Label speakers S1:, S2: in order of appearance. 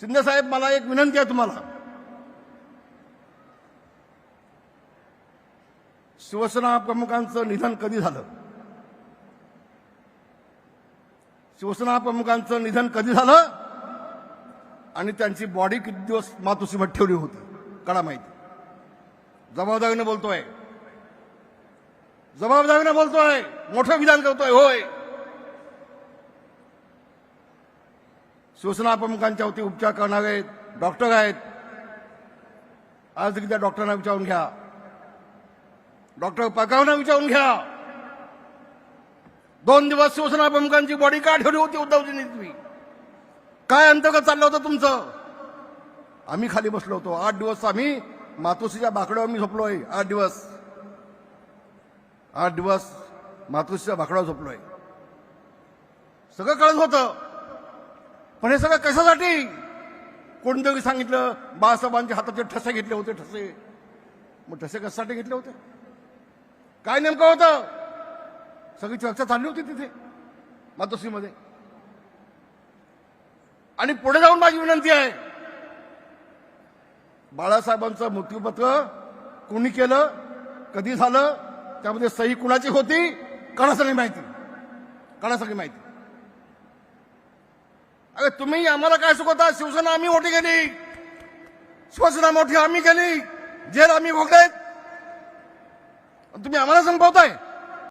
S1: शिंदेसाहेब मला एक विनंती आहे तुम्हाला. शिवसेना प्रमुखांचं निधन कधी झालं? शिवसेना प्रमुखांचं निधन कधी झालं? आणि त्यांची बॉडी किती दिवस मातोश्रीमध्ये ठेवली होती? कडा माहिती. जबाबदारीनं बोलतोय. जबाबदारीनं बोलतोय. मोठं विधान करतोय होय. शिवसेना प्रमुखांच्या वती उपचार करणारे डॉक्टर आहेत. आज देखील त्या डॉक्टरांना विचारून घ्या. डॉक्टर पकावना विचारून घ्या. दोन दिवस शिवसेना प्रमुखांची बॉडी का ठेवली होती उद्धवजींनी तुम्ही. काय अंतर्गत चाललं होतं तुमचं? आम्ही खाली बसलो होतो. आठ दिवस आम्ही मातोश्रीच्या बाकड्यावर मी झोपलोय. आठ दिवस. आठ दिवस मातोश्रीच्या बाकड्यावर झोपलोय. सगळं कळत होतं. पण हे सगळं कशासाठी? कोणतरी सांगितलं बाळासाहेबांच्या हाताचे ठसे घेतले होते ठसे. मग ठसे कशासाठी घेतले होते? काय नेमकं होतं? सगळी चर्चा चालली होती तिथे मातोश्रीमध्ये. आणि पुढे जाऊन माझी विनंती आहे बाळासाहेबांचं मृत्यूपत्र कोणी केलं कधी झालं त्यामध्ये सही कुणाची होती कळा माहिती. कळा माहिती. अरे तुम्ही आम्हाला काय शिकवता शिवसेना आम्ही मोठी केली शिवसेना मोठी आम्ही केली जेल आम्ही भोगलेत. तुम्ही आम्हाला संपवताय.